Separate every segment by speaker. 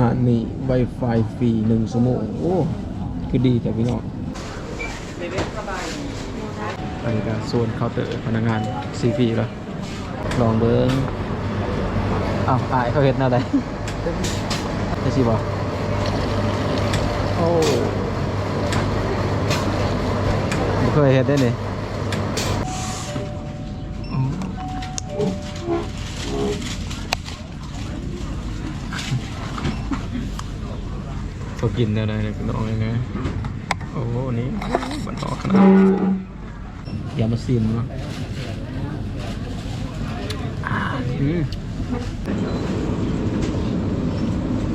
Speaker 1: หารนี่ Wi-Fi ฟรีหนึ่งชั่วโมงโอ้ คือดีแต่พี่น้องอันนี้ก็โซนเคาน์เตอร์พนักงานซีฟีแล้วลองเบิ้งอ้าวอายเขาเห็นหน้าใดได้สิบ่โอ้บ่เคยเห็นได้เลย กินได้เลยพี่น้องยังไงโอ้โหนี่มันออกขนาดอย่ามาซิมเนาะ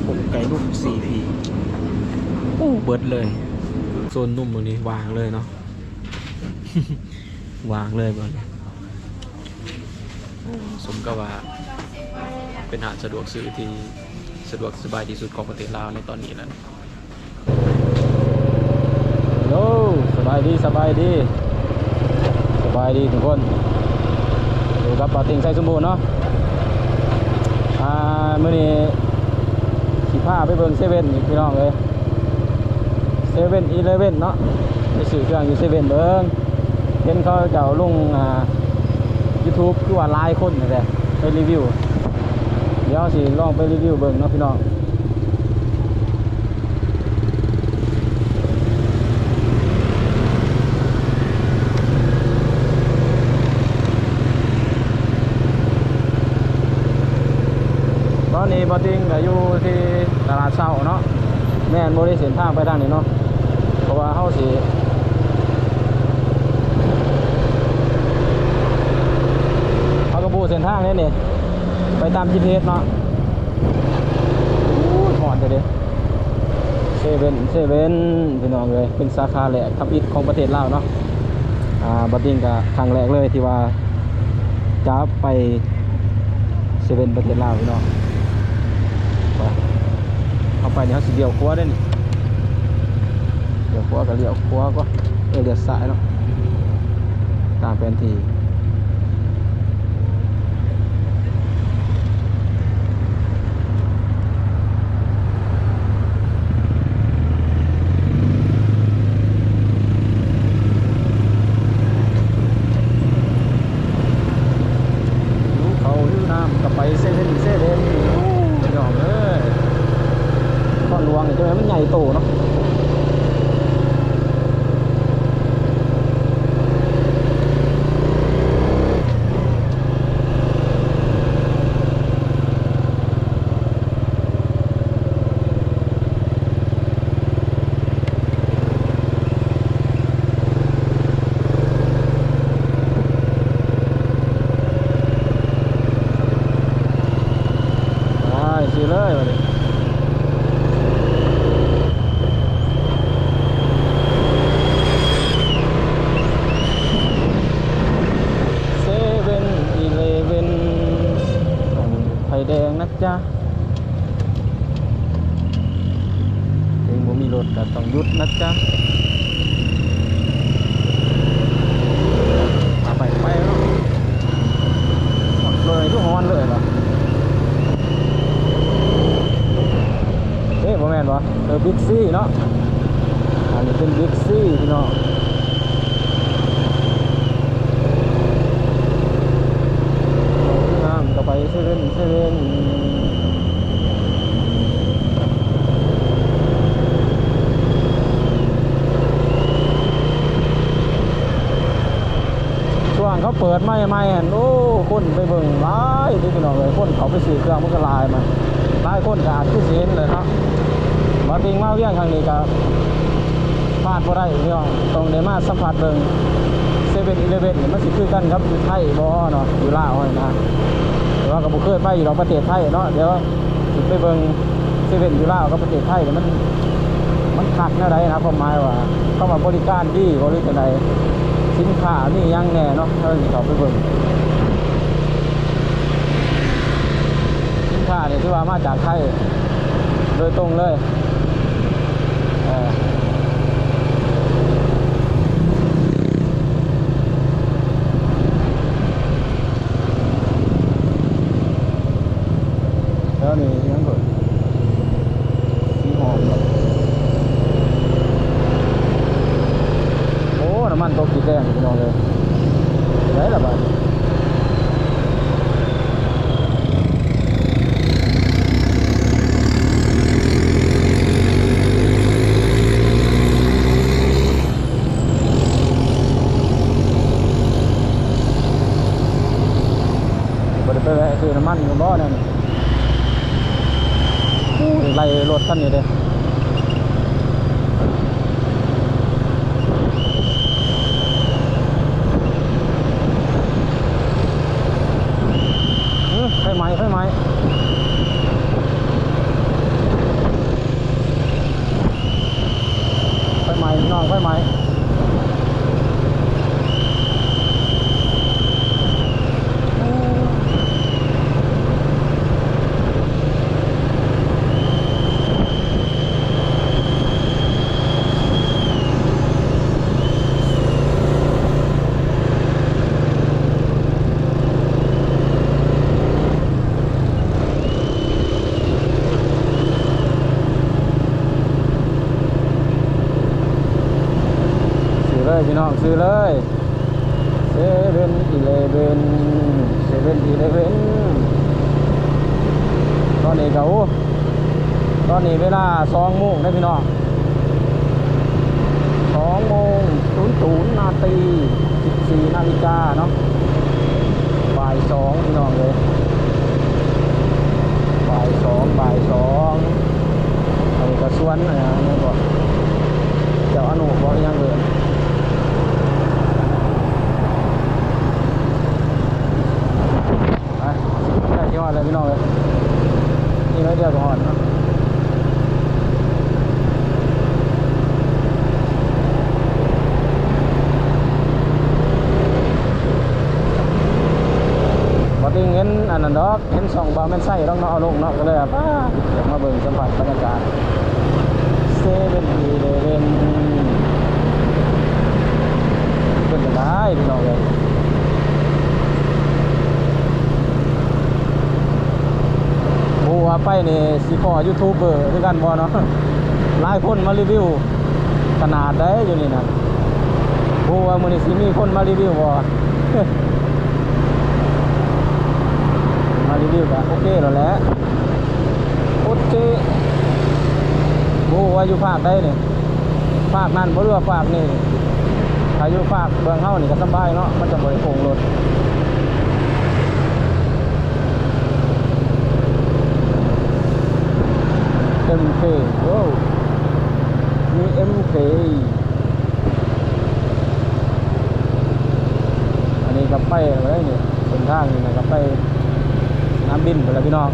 Speaker 1: ผมไก่ลูกสี่พีโอ้เบิดเลยโซนนุ่มตรงนี้วางเลยเนาะวางเลยบอลสมกับว่า เป็นอาหารสะดวกซื้อที่สะดวกสบายที่สุดของประเทศลาวในตอนนี้แล้ว โลสบายดีสบายดีสบายดีทุกคนอยู่กับปาติงไซสมบูรณ์เนาะอ่าเมื่อนี้สิพาไปเบิ่งเซเว่นพี่น้องเลยเซเว่นอีเลเว่นเนาะไปซื้อเครื่องอยู่เซเว่นเบิ่งเห็นเขาเจ้าลงอ่า YouTube คือว่าหลายคนนั่แหละไปรีวิว เดี๋ยวสิลองไปรีวิวเบิ่งเนาะพี่น้อง บอติงก็อยู่ที่ตลาดเช้าเนาะแม่นบ่ได้เส้นทางไปทางนี้เนาะเพราะว่าเฮาสิเขาก็บูเส้นทางนี่นี่ไปตาม GPS เนาะอู้หอนเด้เซเว่นเซเว่นพี่น้องเลยเป็นสาขาแรกทับอิฐของประเทศลาวเนาะอ่าบัดนี้ก็ครั้งแรกเลยที่ว่าจะไปเซเว่นประเทศลาวพี่น้อง เข้าไปเนี่ยเขาสิเดียวครัวได้นี่เดียวครัวกับเลี้ยวครัวก็เออเลี้ยวซ้ายเนาะตามแผนที่ รู้เขาอยู่น้ำกับไปเซเว่นเซเว่นยอมเลยก้อนหลวงนี่จะไหมมันใหญ่โตเนาะไปสิเลยมาดิเซเว่นอีเลเว่นไฟแดงนะจ๊ะเองบ่มีรถก็ต้องหยุดนะจ๊ะเอาไปไปเนาะหมดเลยทุกฮอนเลยเหรอ เอ๊ะบ่แม่นบ่เออบิ๊กซี่เนาะ อันนี้เป็น บิ๊กซี่พี่น้องน้ำก็ไปเซเว่นเซเว่นช่วงเขาเปิดไม่ไม่หันโอ้คนไปเบิ่งหลายที่พี่น้องเลยคนเขาไปซื้อเครื่องมันก็ลายมาลายคนก็อาจจะเสียนเลยเนาะมาติงมาเวียงครั้งนี้ก็ พลาดบ่ได้พี่น้องต้องได้มาสัมผัสเบิ่งเซเว่นอีเลเว่นมันสิคือกันครับอยู่ไทยบ่เนาะอยู่ลาวนี่นะแต่ว่าก็บ่เคยไปอยู่ดอกประเทศไทยเนาะเดี๋ยวสิไปเบิ่งเซเว่นอยู่ลาวกับประเทศไทยเนี่ยมันมันคักแนวใดนะความหมายว่าเข้ามาบริการดีบ่หรือจังไดสินค้านี่ยังแน่เนาะถ้าสิเข้าไปเบิ่งสินค้าเนี่ยที่ว่ามาจากไทยโดยตรงเลยเออแล้วนี่ยังก่อน นี่พี่น้องเลยได้ละบาดบ่ได้ไปแวะซื้อน้ำ มันกันบ่นั่นกูไล่รถคันนี้เด้ อืมไฟไหม้ไฟไหม้ไฟไหม้พี่น้องไฟไหม้ซื้อ ต้องซื้อเลยเซเว่นอีเลเว่นเซเว่นอีเลเว่นตอนนี้เขาตอนนี้เวลาสองโมงนะพี่น้องสองโมงศูนย์ศูนย์นาทีสิบสี่นาฬิกาเนาะบ่ายสองพี่น้องเลยบ่ายสองบ่ายสองอันนี้ก็สวนอะไรนะบอกเจ้าอนุบอกยังเลย ไปได้ที่ว่าเลยพี่น้องเลยนี่ไม่เดียวก็หอดเนาะพอติงเห็น อกเห็นสองบาร์แม่นไส้ต้องเนอาลงเนาะก็เลยอะป้าเดี๋ยวมาเบิ่งสัมผัสบรรยากาศเซเว่นอีเลเว่นเป็นยังไงพี่น้องเลยโอ้ว่าไปนี่สิพอยูทูบเบอร์คือกันบ่เนาะหลายคนมารีวิวขนาดได้อยู่นี่นะโอ้ว่ามือนี้สิมีคนมารีวิวบ่ รีวิวก็โอเคแล้วแหละโอเคโอ้ว่าอยู่ภาคใดนี่ยภาคนั้นบ่รู้ว่าภาคนี่ถ้าอยู่ภาคเบืองเฮานี่ก็สบายเนาะมันจะบ่ได้โกงรถ MK โอ้มี MK อันนี้กับไปอะไรเนี่ยเส้นทางนี่นะกับไป น้ำบินไปแล้วพี่น้อง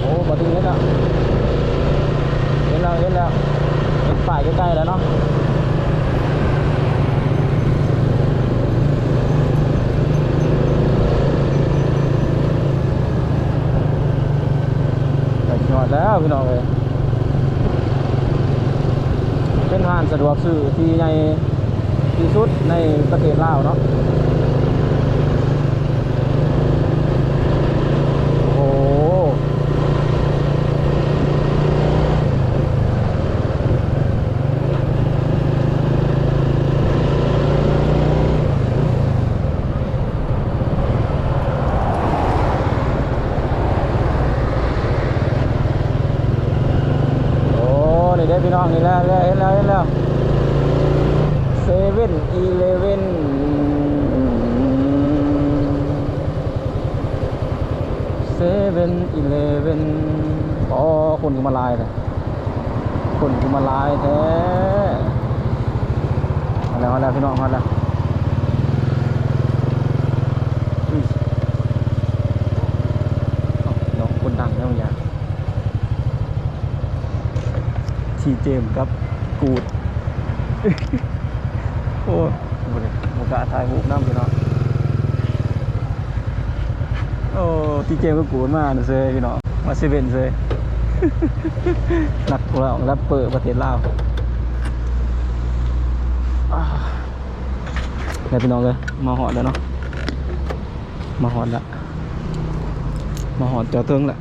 Speaker 1: โอ้บัดนี้เห็นแล้วเห็นแล้วเห็นแล้วเห็นฝ่ายใกล้ๆแล้วเนาะไปหอดแล้วพี่น้องเลยเป็นห้านสะดวกซื้อที่ใหญ่ ที่สุดในประเทศลาวเนาะโอ้โหโอ้นี่ได้อพี่น้องนี่แล้วเห็นแล้วเห็นแล้ว เซเว่นอีเลเว่นเซเว่นอีเลเว่นอ๋อคนกูมาลายเลยคนกูมาลายแท้มาแล้วมาแล้วพี่น้องมาแล้วน้อ้าน้องคนดังแล้วอย่างทีเจมครับกูด โอ้บริบกล้าถ่ายรูปน้ำพี่น้องโอ้ทีเจมส์ก็กูดมากนะเซยพี่น้องมาเซเว่นเซยนักร้องแรปเปอร์ประเทศลาวอ่าเนี่ยพี่น้องเลยมาหอดแล้วเนาะมาหอดแล้วมาหอดเจ้าเทิงแล้ว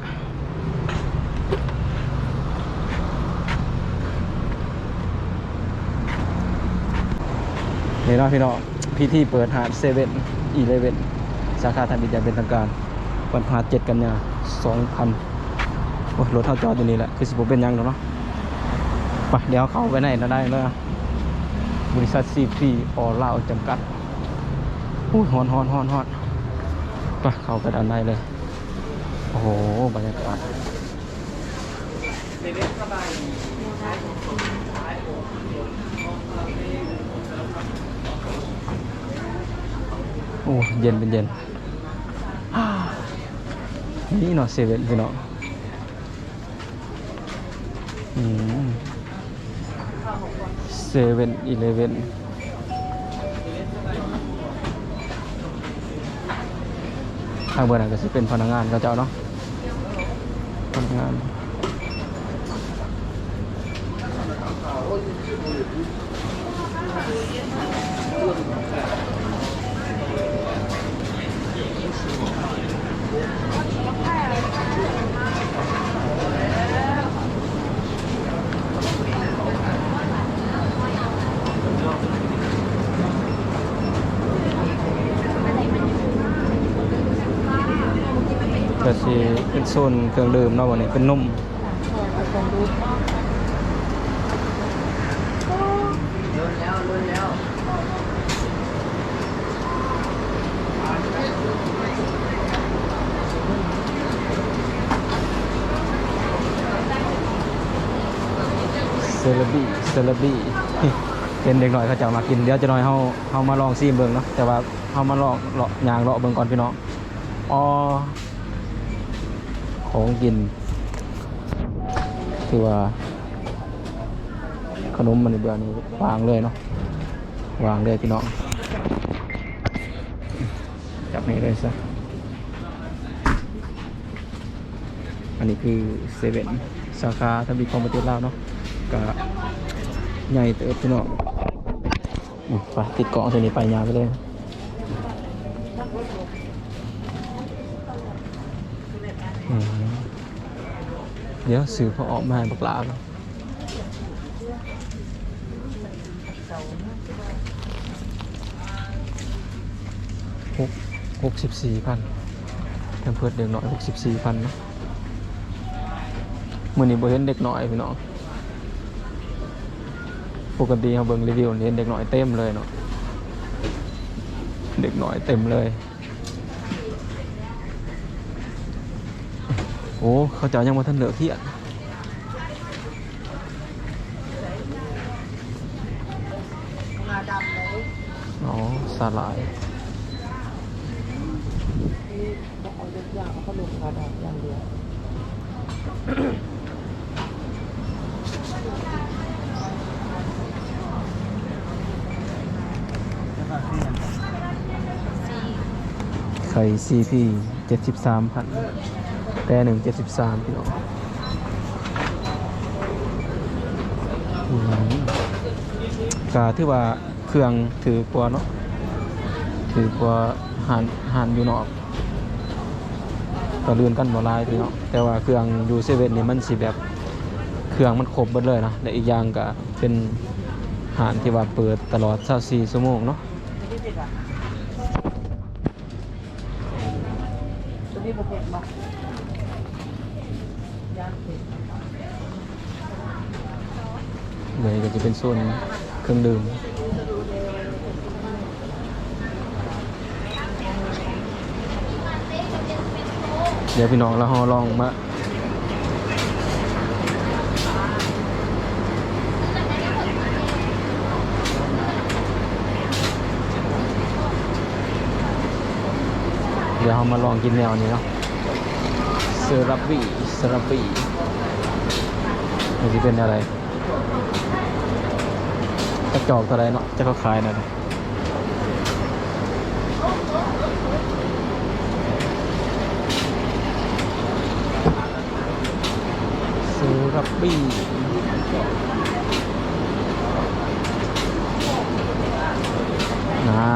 Speaker 1: นี่เนาะพี่น้องพิธีเปิดหาดเซเว่นอีเลเว่นสาขาทันบินอย่างเป็นทางการวันพฤหัสเจ็ดกันยาสองพันโอ้รถเท่าจอดอยู่นี่แหละคือสิบเป็นยังแล้วเนาะไปเดี๋ยวเข้าไปไหนนะได้เลยบริษัทซีพีออลาวจำกัดอู้ยฮอนฮอนฮอนฮอนไปเข้าไปด้านในเลย โอ้โหบรรยากาศ โอ้เย็นเป็นเย็นนี่เนาะเซเว่นพี่เนาะเซเว่นอีเลเว่นทางบนนั้นก็จะเป็นพนักงานก็เจ้าเนาะ สิเป็นโซนเครื่องดื่มเนาะวันนี้เป็นนมเซเลบีเซเลบีเป็นเด็กหน่อยเขาจะมากินเดี๋ยวจะหน่อยเฮาเฮามาลองซีมเบิ่งเนาะแต่ว่าเฮามาลองเลาะยางเลาะเบิ่งก่อนพี่น้องอ๋อ ของกินคือว่า ขนมมันเบื่อนี้วางเลยเนาะวางเลยพี่น้องจับนี่เลยซะอันนี้คือเซเว่นสาขาทบีคอมประเทศลาวเนาะก็ใหญ่เติบพี่น้องไปติดเกาะตัวนี้ไปยาวไปเลย เดี๋ยวสื่อเขาออกมาบักลาหกหกสิบสี่พันแทมเพิร์ดเด็กน้อยหกสิบสี่พันนาะมื่อนี้บ่เห็นเด็กน้อยพี่น้องปกติเขาเบิ่งรีวิวเห็นเด็กน้อยเต็มเลยเนาะเด็กน้อยเต็มเลย อ้เขาเจะยังมาทันเหลือเที่ยน
Speaker 2: งาดำเลย
Speaker 1: อ๋อสาหร่าย
Speaker 2: นี่เอาเล็กอย่างเอาขนมงาดำอย่างเดียว
Speaker 1: ไข่ซีพีเจ็ดสิบสามพัน แต่หนึ่งเจ็ดสิบสามพี่น้องก็ถือว่าเครื่องถือกว่าเนาะถือกว่าหานหานอยู่นอกก็เลื่อนกันบ่ลายพี่เนาะแต่ว่าเครื่องยูเซเว่นนี่มันสิแบบเครื่องมันครบเบิดเลยนะและอีกอย่างก็เป็นหานที่ว่าเปิดตลอด 24ชั่วโมงเนาะ
Speaker 2: ตัวนี้เด็ดอะตัวนี้บอกเผ็ดบอกย่างเผ็ด
Speaker 1: เลยก็จะเป็นโซนเครื่องดื่มเดี๋ยวพี่น้องเราลองมาเดี๋ยวเรามาลองกินแนวนี้เนาะเซราปีเซราปีมันจะเป็นอะไร กระจอกเท่าไรเนาะจะเขาขายน่ยซูรับบี้นะ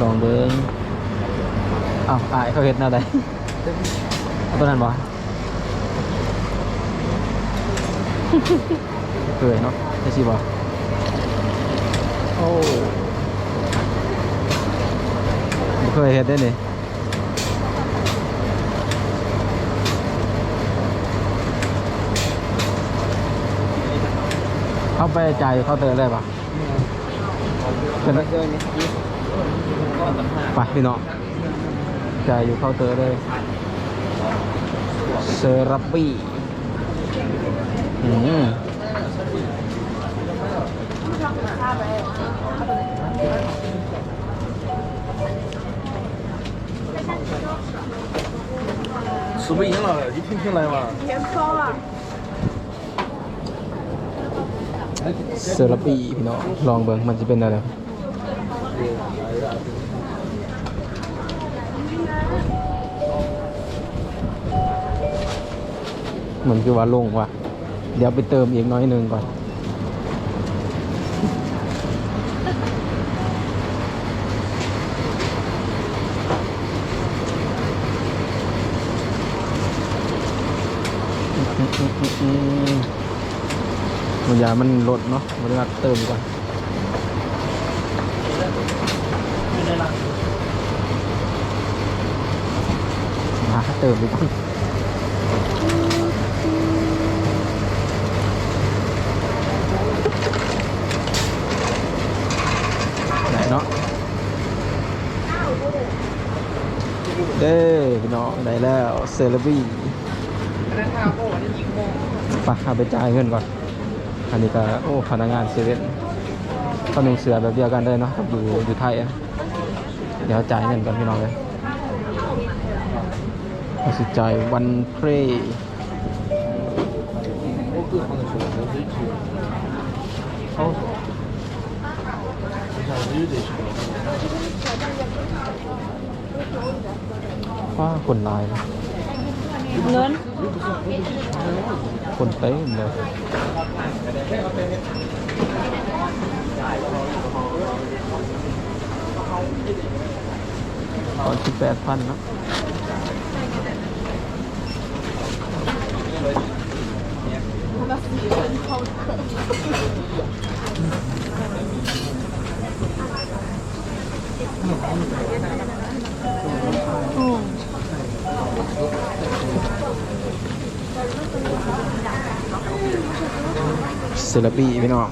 Speaker 1: ลองเบิ้งอ้าวอายเขาเห็นหน้าใดเอาตัวนั้นบ่เคยเนาะใช่สิบ่ โอ้เคยเห็นได้นี่เข้าไปจ่ายเขาเตอร์ได้ปะเป็น
Speaker 2: เดินนี่ก็สัมภาษณ์
Speaker 1: ไปพี่น้องจ่ายอยู่เคาน์เตอร์เลยเซราปี้อืม
Speaker 3: 什么赢了？一瓶瓶来嘛。
Speaker 1: เซราปี้พี่น้องลองเบิ่งมันจะเป็นอะไรเหมือนคือว่าลงว่ะ เดี๋ยวไปเติมอีกน้อยหนึ่งก่อน ยามันลดเนาะมันรักเติมก่อนมาเติมดีกว่าไหนเนาะเด้พี่น้องได้แล้วเซเลบี้ไปเอาไปจ่ายเงินก่อน อันนี้ก็โอ้พนักงานเซเว่นก็นุ่งเสือแบบเดียวกันได้เนาะอยู่อยู่ไทยอะเดี๋ยวจ่ายเงินกันพี่น้องเลยเอาสิจ่ายวันเพ
Speaker 3: ลย์โอ้
Speaker 1: ว้าคนลาย
Speaker 2: เงิน
Speaker 1: คนเต็มเลยตอนสิบแปดพันนะ ลปีพี่น้อง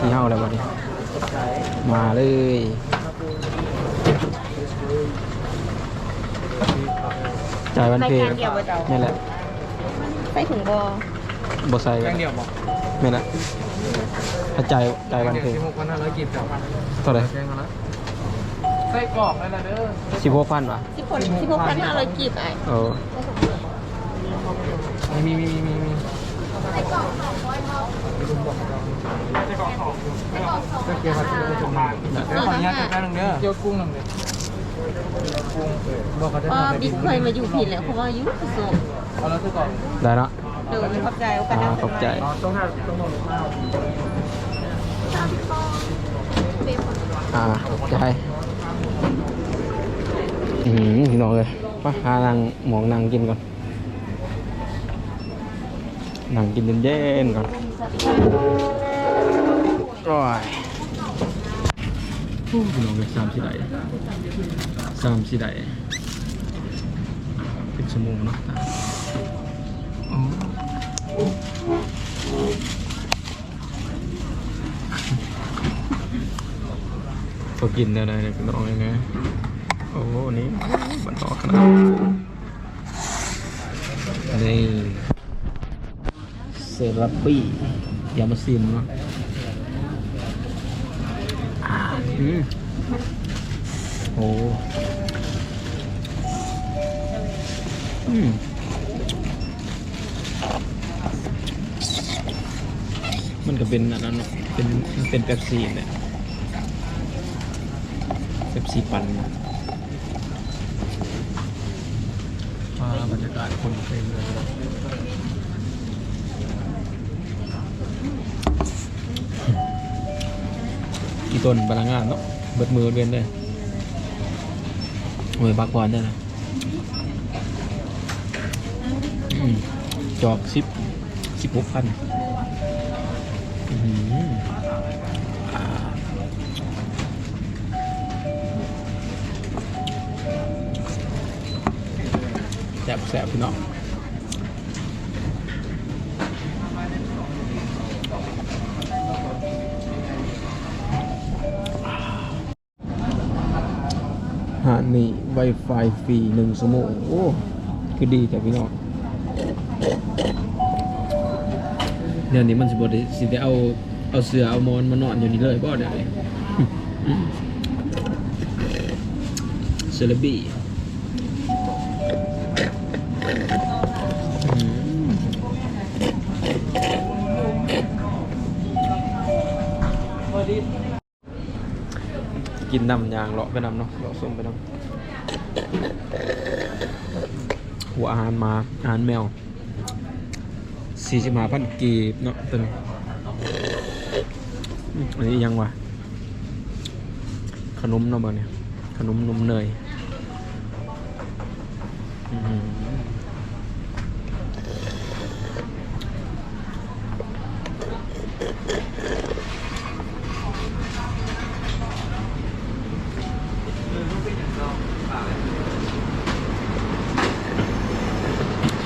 Speaker 1: ที่เฮาแล้ววันนี้มาเลยจ่ายวันเพล
Speaker 2: รายการเดียวบ่เจ้า
Speaker 1: นี่แหละ
Speaker 2: ใส่ถุงบอ
Speaker 1: บ่ใส่กัน
Speaker 3: เดียวบอก
Speaker 1: ไม่นะถ้าจ่ายจ่ายวันเพล
Speaker 3: สิบหกพันห้าร้อยกีบจับ
Speaker 1: เท่าไหร่
Speaker 3: แกงมาแล้วไส้กรอกนั่นแหละเด้อ
Speaker 1: สิบหกพันวะ
Speaker 2: สิบคนสิบหกพันห้าร้อยกีบไอ้
Speaker 1: เออ
Speaker 3: มีมีมีมีมีก็ เกี่ยวกับที่เราจะมาเดี๋ยวขออนุญาตจัดการหนึ่งเด้อเกี่ยวกุ้งหนึ่งเด้อกุ้งบอกเขาจะ
Speaker 2: อ๋อ
Speaker 3: ทำ
Speaker 2: บิ๊กเคยมาอยู่ผิดแล้วเพราะว่าอายุสูง
Speaker 3: เอาแล้วไส้กรอก
Speaker 1: ได้เนาะ
Speaker 2: เดี๋ยวขอบใจโอกาสห
Speaker 1: อ่า
Speaker 2: น้า
Speaker 1: ขอบใจ
Speaker 3: อ๋อต้องห้าต้องลงข้าว
Speaker 1: อ่าขอบใจอืมพี่น้องเลยมาหานั่งหมองนั่งกินก่อนนั่งกินเย็นๆก่อน โอ้ยโอ้พี่น้องเลยสามสี่ไดสามสี่ไดเป็นชั่วโมงเนาะพอกินได้เลยเนี่ยพี่น้องยังไงโอ้นี่บันทอขนาดนี่เซราปี้ยามาซิมเนาะ อืมโอ้อืมมันก็เป็นอันนั้นเนาะเป็นเป็นเป๊ปซี่เนี่ยเป๊ปซี่ปั่นนะอ่าบรรยากาศคนเต็มเลย กี่ต้นพลังงานเนาะเบิดมือเวียนเลยโอ้ยบักบอลได้นะจอกสิบสิบหกพันแสบแสบพี่น้อง Wi-Fi ฟรีหนึ่งชั่วโมงโอ้ คือดีแต่พี่น้องเดี๋ยวนี้มันสิบได้สิได้เอาเอาเสือเอามอนมานอนอยู่นี่เลยบ่เดี๋ยวนี้เซเลบีอืมกินน้ำยางเลาะไปน้ำเนาะเลาะส้มไปน้ำ หัวอาหารมาอาหารแมวสี่สิบห้าพันกีบเนาะตัวนี้อันนี้ยังวะขนมเนาะบ่เนี่ยขนมนมเนยอื้อหือ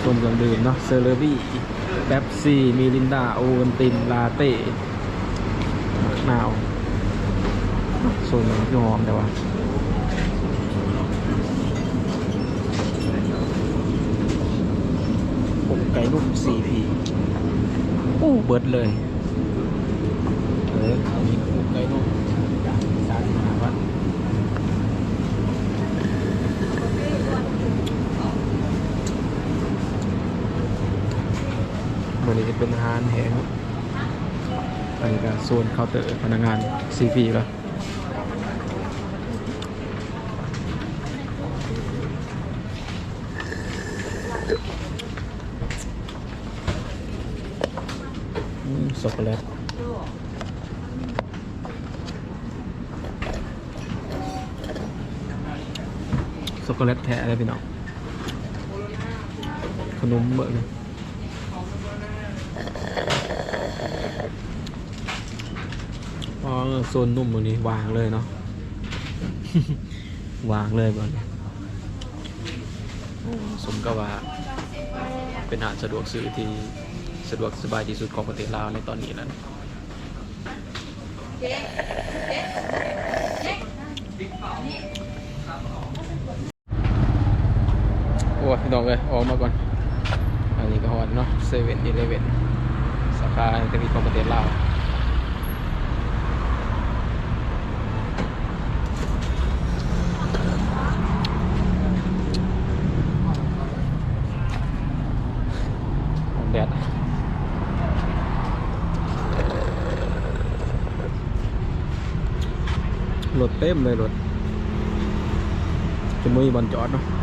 Speaker 1: ส้มเครื่ องดื่มเนาะเซเลอรี่แป๊บซี่มีลินดา โอวัลติน ลาเต้นาวโซนนี้พี่หอมแต่ว่าผมไก่นุ่ม 4P อู้เบิร์ดเลย เอออันนี้ผมไก่นุ่มสามสิบห้าพัน วันนี้จะเป็นอาหารแห้งอันนี้ก็โซนเคาน์เตอร์พนักงาน CP แล้วช็อกโกแลตช็อกโกแลตแท้เลยพี่น้องขนมเบอะเลย อ๋อโซนนุ่มตรงนี้วางเลยเนาะ วางเลยบอลสมกับว่า เป็นอาหารสะดวกซื้อที่สะดวกสบายที่สุดของประเทศลาวในตอนนี้นั้นโอ้ยพี่น้องเลยออกมาก่อน อันนี้ก็ฮอดเนาะเซเว่นอีเลเว่น สาขาเทวีของประเทศลาวแดดรถเต็มเลยรถจะมือบอลจอดเนาะ